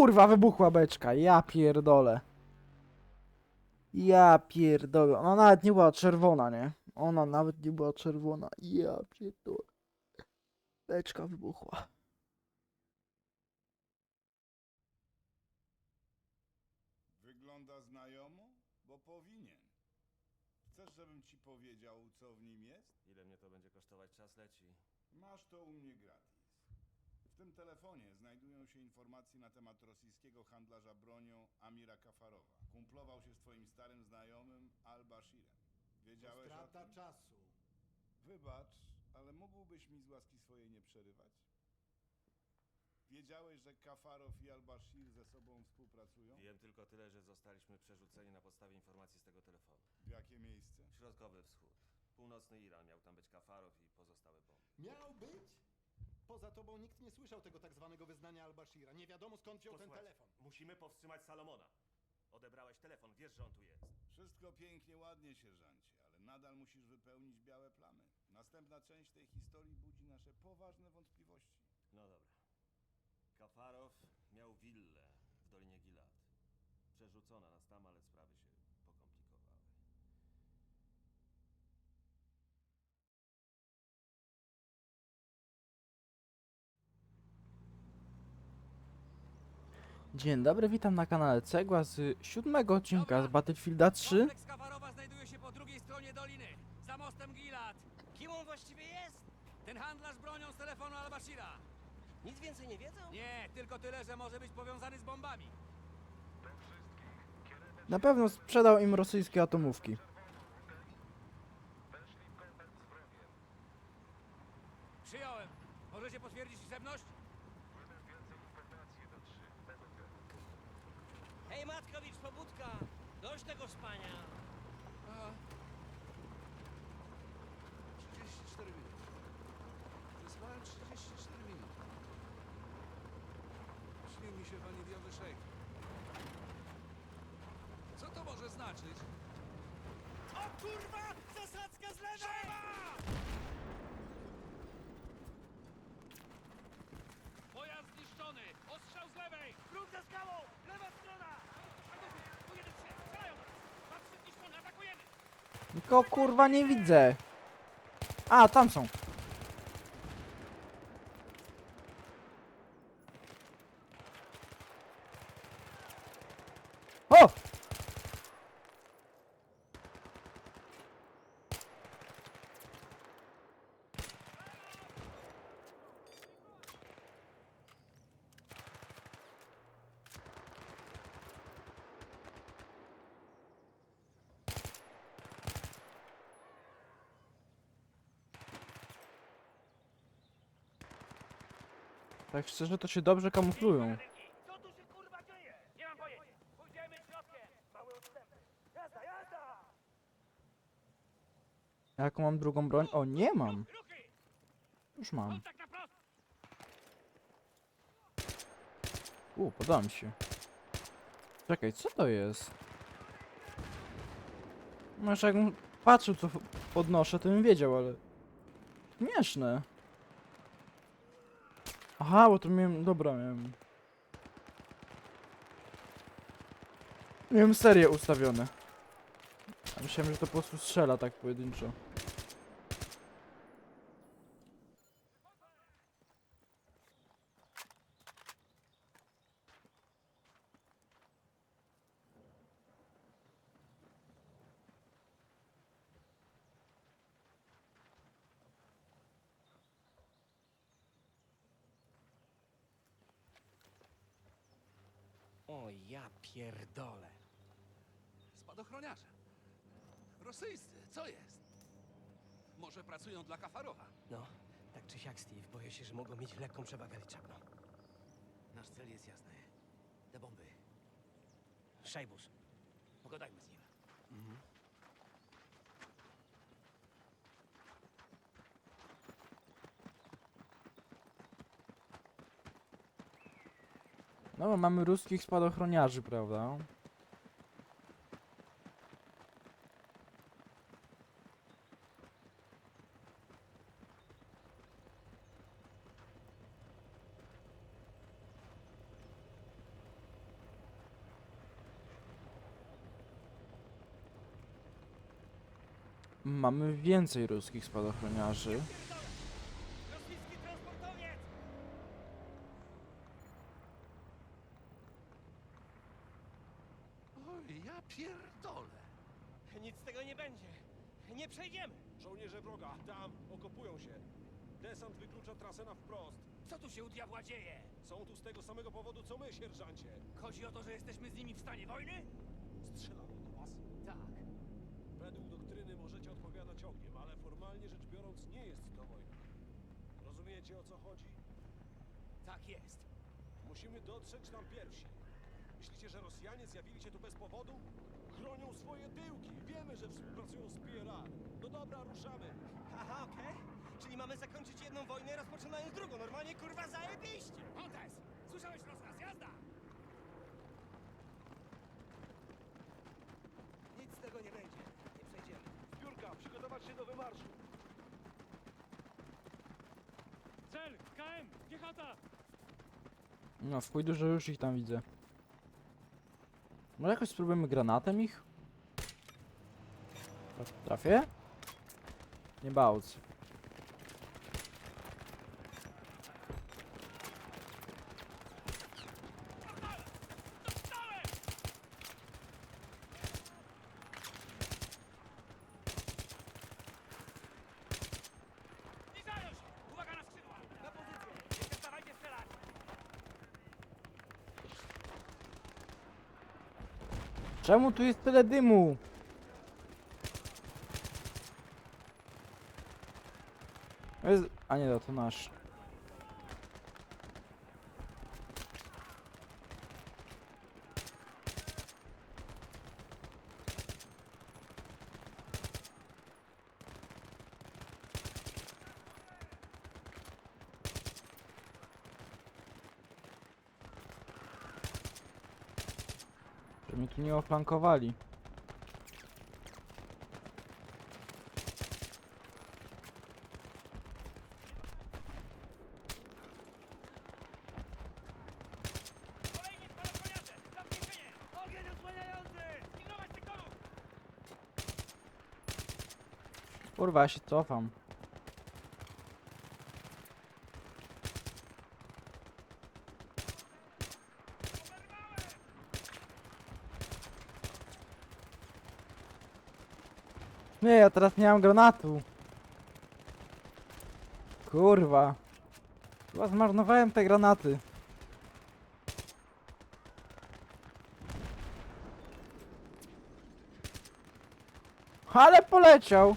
kurwa, wybuchła beczka. Ja pierdolę. Ja pierdolę. Ona nawet nie była czerwona, nie? Ona nawet nie była czerwona. Ja pierdolę. Beczka wybuchła. Wygląda znajomo? Bo powinien. Chcesz, żebym ci powiedział, co w nim jest? Ile mnie to będzie kosztować? Czas leci. Masz to u mnie gratis. W tym telefonie znajdują się informacje na temat rosyjskiego handlarza bronią Amira Kafarowa. Kumplował się z twoim starym znajomym Al-Bashirem. Wiedziałeś o Strata tym? czasu. Wybacz, ale mógłbyś mi z łaski swojej nie przerywać? Wiedziałeś, że Kafarow i Al-Bashir ze sobą współpracują? Wiem tylko tyle, że zostaliśmy przerzuceni na podstawie informacji z tego telefonu. W jakie miejsce? Środkowy Wschód. Północny Iran miał tam być Kafarow i pozostałe bomby. Miał być? Poza tobą nikt nie słyszał tego tak zwanego wyznania Al-Bashira. Nie wiadomo skąd wziął ten telefon. Musimy powstrzymać Salomona. Odebrałeś telefon, wiesz, że on tu jest. Wszystko pięknie, ładnie, sierżancie, ale nadal musisz wypełnić białe plamy. Następna część tej historii budzi nasze poważne wątpliwości. No dobra. Kafarow miał willę w Dolinie Gilad. Przerzucona nas tam, ale sprawy się pokomplikowały. Dzień dobry, witam na kanale Cegła z siódmego odcinka z Battlefielda 3. Kompleks Kawarowa znajduje się po drugiej stronie doliny, za mostem Gilad. Kim on właściwie jest? Ten handlarz bronią z telefonu Al-Bashira. Nic więcej nie wiedzą? Nie, tylko tyle, że może być powiązany z bombami. Na pewno sprzedał im rosyjskie atomówki. Mi się waniliowy szejk. Co to może znaczyć? O kurwa! Zasadzka z lewej! Pojazd zniszczony! Ostrzał z lewej! Wróg za skałą! Lewa strona! Pojedynczy się! Strzelają nas! Patrzcie zniszczony! Atakujemy! Nikogo kurwa nie widzę. A, tam są. O! Tak szczerze to się dobrze kamuflują. Mam! Jaką mam drugą broń? O, nie mam. Już mam. U, podoba mi się. Czekaj, co to jest? Może jakbym patrzył co podnoszę, to bym wiedział, ale... Śmieszne. Aha, bo to miałem... Dobra, miałem... Miałem serię ustawione. Myślałem, że to po prostu strzela tak pojedynczo. O ja pierdolę. Spadochroniarze. Rosyjscy, co jest? Może pracują dla Kafarowa? No, tak czy siak, Steve, boję się, że mogą mieć lekką przewagę liczebną. Nasz cel jest jasny. Te bomby. Szajbus, pogadajmy z nim. No bo mamy ruskich spadochroniarzy, prawda? Mamy więcej ruskich spadochroniarzy. Formalnie rzecz biorąc nie jest to wojna. Rozumiecie o co chodzi? Tak jest. Musimy dotrzeć tam pierwsi. Myślicie, że Rosjanie zjawili się tu bez powodu? Chronią swoje tyłki. Wiemy, że współpracują z PLA. No dobra, ruszamy. Aha, okej. Czyli mamy zakończyć jedną wojnę, rozpoczynając drugą. Normalnie, kurwa, zajebiście. Montes! Słyszałeś rozkaz, jazda! Nic z tego nie będzie. Nie przejdziemy. Zbiórka, Cel! KM! Piechota! No, w chuj dużo już ich tam widzę. Może jakoś spróbujemy granatem ich? Traf- Trafię? Nie bałc. Zbliżają się! Uwaga na skrzydła! Na pozycję! Nie przestawajcie strzelać! Czemu tu jest tyle dymu? A nie, to nasz. Żeby mnie tu nie oflankowali. Kurwa, ja się cofam. Nie, ja teraz nie mam granatu. Kurwa. Chyba zmarnowałem te granaty. Ale poleciał.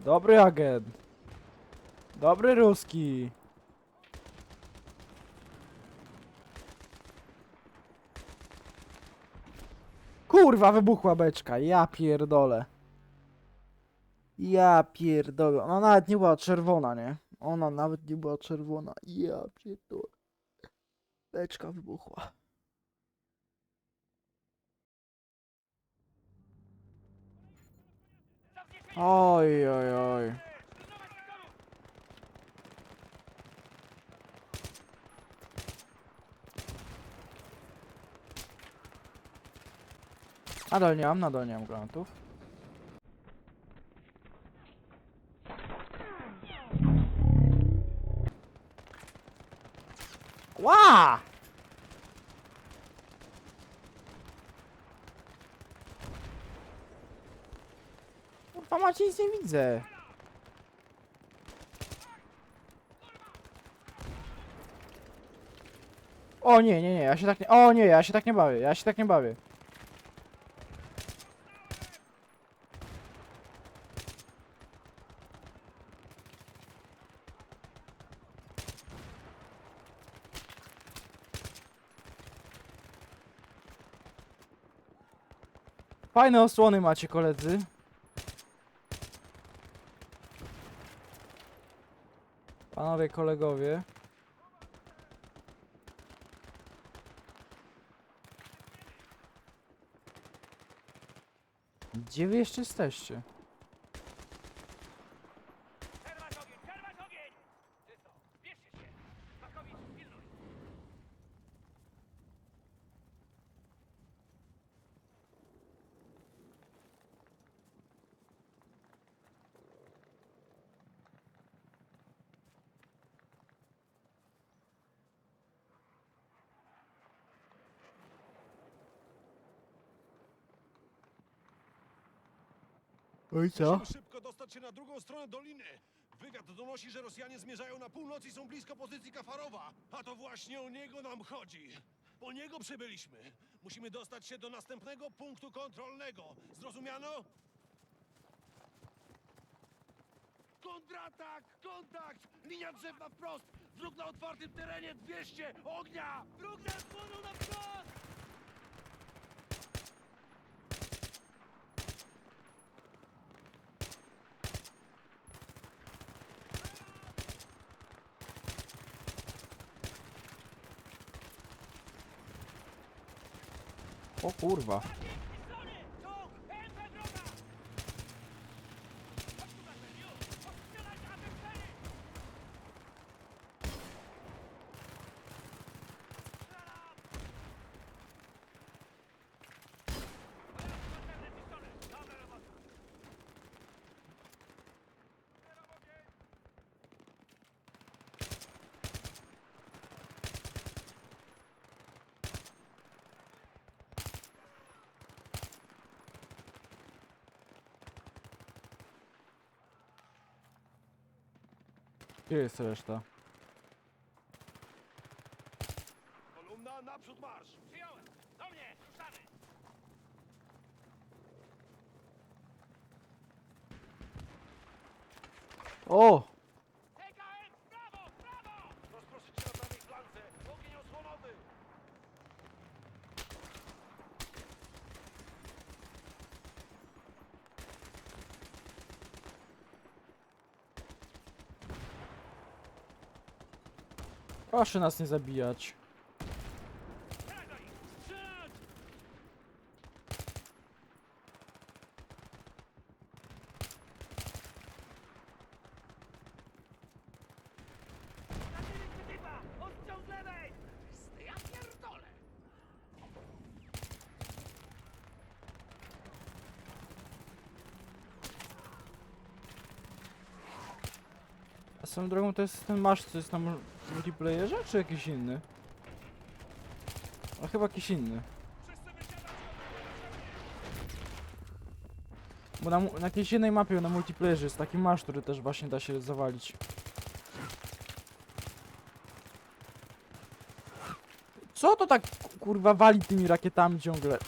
Dobry agent. Dobry ruski. Kurwa, wybuchła beczka. Ja pierdolę. Ja pierdolę. Ona nawet nie była czerwona, nie? Ona nawet nie była czerwona. Ja pierdolę. Beczka wybuchła. Oj, oj, oj. Nadal nie mam, nadal nie mam granatów. Ła! Kurwa macie nic nie widzę. O nie, nie, nie, ja się tak nie... O nie, ja się tak nie bawię, ja się tak nie bawię. Fajne osłony macie, koledzy. Panowie kolegowie. Gdzie wy jeszcze jesteście? Oj co? Musimy szybko dostać się na drugą stronę doliny. Wywiad donosi, że Rosjanie zmierzają na północ i są blisko pozycji Kafarowa. A to właśnie o niego nam chodzi. Po niego przybyliśmy. Musimy dostać się do następnego punktu kontrolnego. Zrozumiano? Kontratak! Kontakt! Linia drzew na wprost! Wróg na otwartym terenie 200! Ognia! Wróg nas płonął na wprost! O kurwa. Gdzie jest reszta? Kolumna, naprzód marsz! Przyjąłem! Do mnie! Ruszamy! O! TKM! w Prawo! w Prawo! Rozproszyć się na prawej flance! Ogień osłonowy! Proszę nas nie zabijać. A drogą to jest ten masz, co jest na mul- multiplayerze, czy jakiś inny? A chyba jakiś inny. Bo na, na jakiejś jednej mapie na multiplayerze jest taki masz, który też właśnie da się zawalić. Co to tak ku- kurwa wali tymi rakietami ciągle?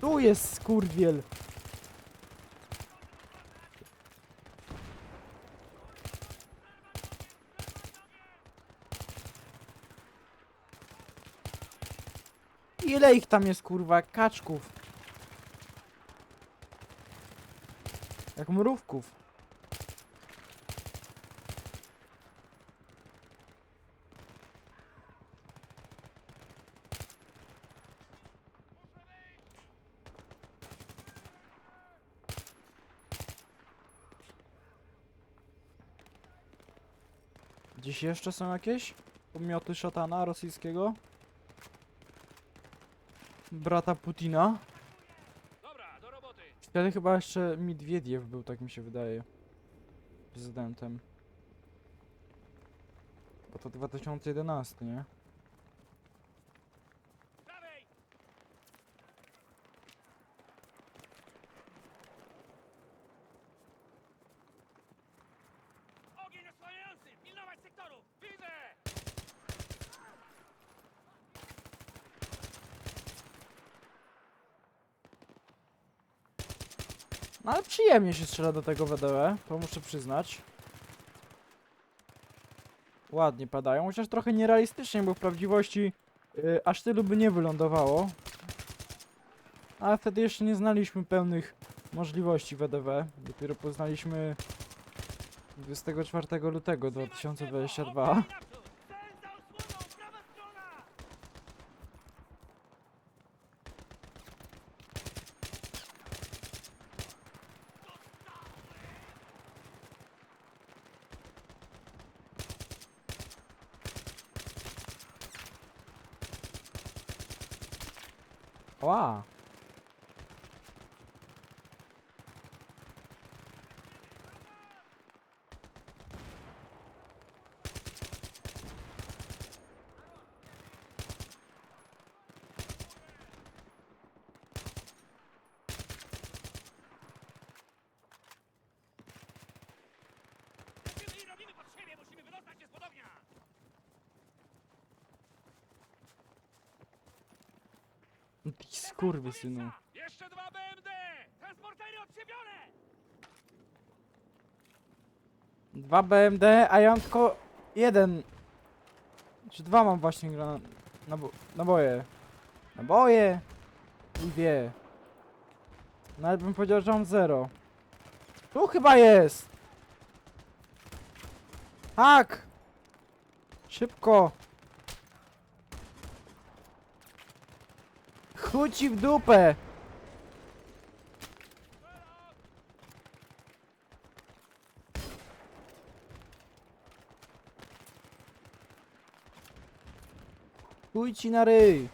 Tu jest skurwiel. Ile ich tam jest kurwa kaczków? Jak mrówków. Gdzieś jeszcze są jakieś podmioty szatana rosyjskiego? Brata Putina? Dobra, do roboty! Wtedy chyba jeszcze Midwiediew był, tak mi się wydaje. Prezydentem. Bo to 2011, nie? Przyjemnie się strzela do tego WDW, to muszę przyznać. Ładnie padają, chociaż trochę nierealistycznie, bo w prawdziwości y, aż tylu by nie wylądowało. Ale wtedy jeszcze nie znaliśmy pełnych możliwości WDW. Dopiero poznaliśmy 24 lutego 2022. Ogień naprzód! Cel za osłoną! Prawa strona! Ła! No Ty skurwysynu. Jeszcze dwa BMD! Transportery odkrzywione! Dwa BMD, a ja mam tylko jeden. Czy dwa mam właśnie gra nabo naboje. Naboje! I wie. Nawet bym powiedział, że mam zero. Tu chyba jest! Tak! Szybko! Chuj ci w dupę! Chuj ci na ryj!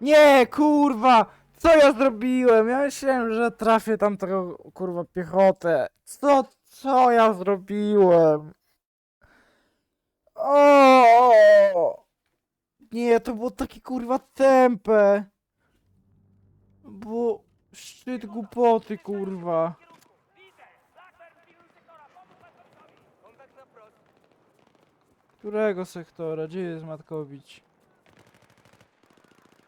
Nie, kurwa! Co ja zrobiłem? Ja myślałem, że trafię tam tego, kurwa, piechotę. Co, co ja zrobiłem? O! Nie, to było takie, kurwa, tempe. Bo szczyt głupoty, kurwa. Którego sektora? Gdzie jest Matkowicz?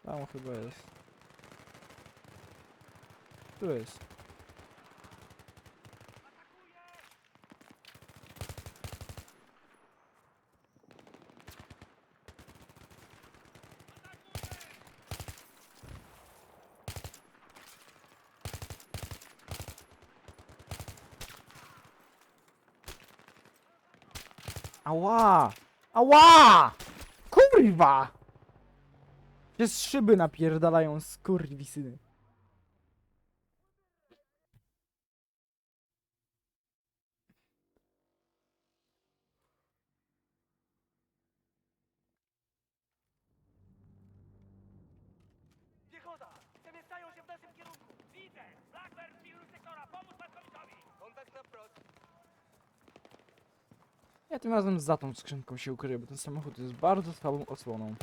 Tam chyba jest. Tu jest. Ała! Ała! Kurwa! Się z szyby napierdalają skurwisyny. Piechota! Przemieszczają się w naszym kierunku! Widzę! Blackbird, pilnuj sektora! Pomóż Matkowiczowi! Kontakt na wprost. Ja tym razem za tą skrzynką się ukryję, bo ten samochód jest bardzo słabą osłoną.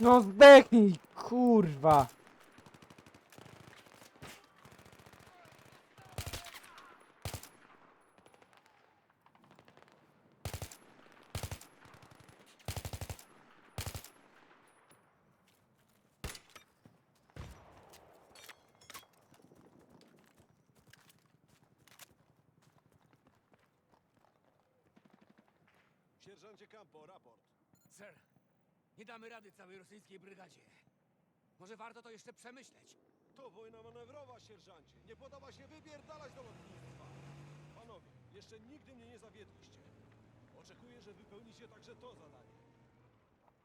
No zdechnij, kurwa! Sierżancie Campo, raport. Sir, nie damy rady całej rosyjskiej brygadzie. Może warto to jeszcze przemyśleć. To wojna manewrowa, sierżancie. Nie podoba się wypierdalać do lotnictwa. Panowie, jeszcze nigdy mnie nie zawiedliście. Oczekuję, że wypełnicie także to zadanie.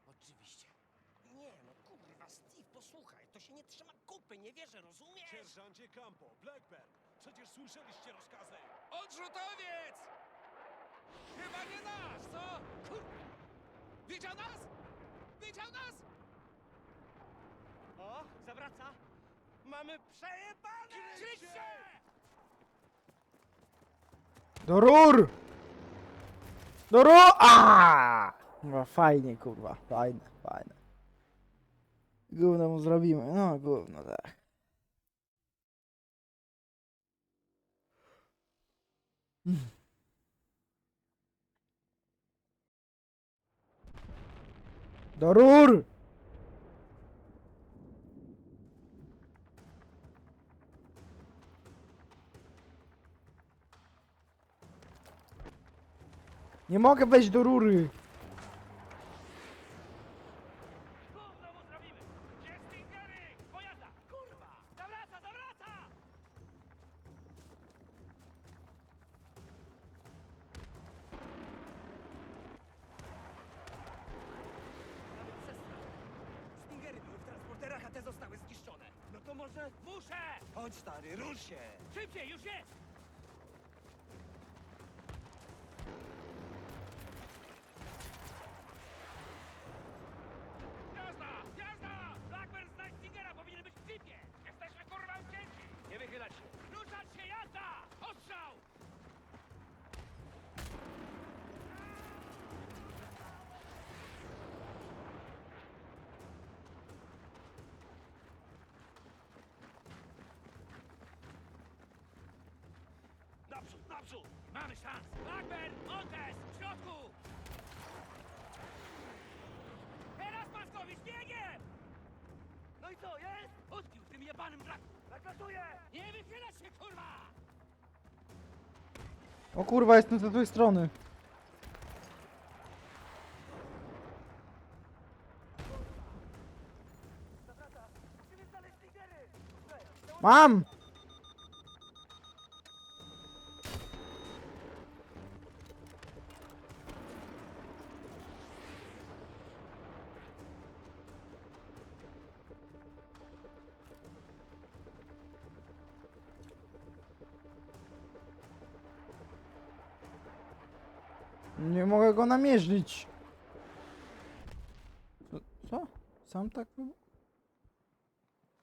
Oczywiście. Nie, no kurwa, Steve, posłuchaj, to się nie trzyma kupy, nie wierzę, rozumiesz? Sierżancie Campo, Blackburn, przecież słyszeliście rozkazy. Odrzutowiec! Chyba nie nasz, co? Kurwa! Widział nas? Widział nas? O, zawraca. Mamy przejebane! Kryć się! Do rur! Do rur! A! No fajnie, kurwa. Fajne, fajne. Gówno mu zrobimy. No, gówno, tak. Mm. Do rur! Nie mogę wejść do rury. Gówno mu zrobimy! Gdzie Stingery? Pojazda! Kurwa! Zawraca, zawraca! Nawet sestra. Stingery były w transporterach, a te zostały zniszczone. No to może... Muszę! Chodź, stary, rusz się! Szybciej, już jest! Jazda! Jazda! Blackburn znajdź Stingera powinien być w jeepie! Jesteśmy kurwa ucięci! Nie wychylać się! Ruszać Naprzód! Mamy szans! Blackburn! Montes! W środku! Teraz Maskowicz biegiem! No i co, jest? Utkwił w tym jebanym braku! Zakasuję! Nie wychylać się, kurwa! O kurwa, jestem z złej strony. Mam! Go namierzyć. Co? Sam tak?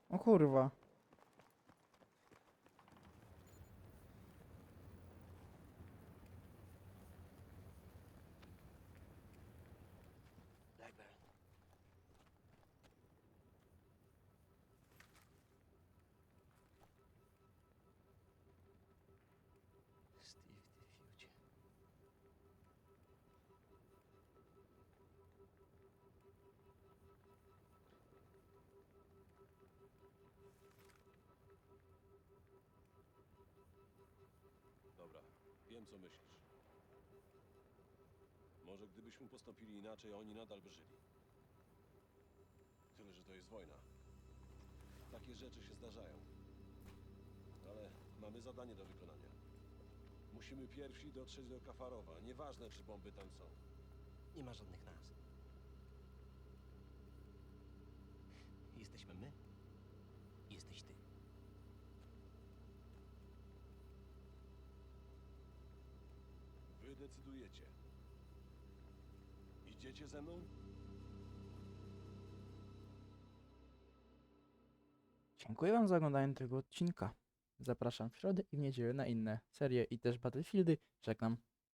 O kurwa. Gdybyśmy postąpili inaczej, oni nadal by żyli. Tyle, że to jest wojna. Takie rzeczy się zdarzają. Ale mamy zadanie do wykonania. Musimy pierwsi dotrzeć do Kafarowa. Nieważne, czy bomby tam są. Nie ma żadnych nas. Jesteśmy my. Jesteś ty. Wy decydujecie. Idziecie ze mną? Dziękuję Wam za oglądanie tego odcinka. Zapraszam w środę i w niedzielę na inne serie i też Battlefieldy. Czekam.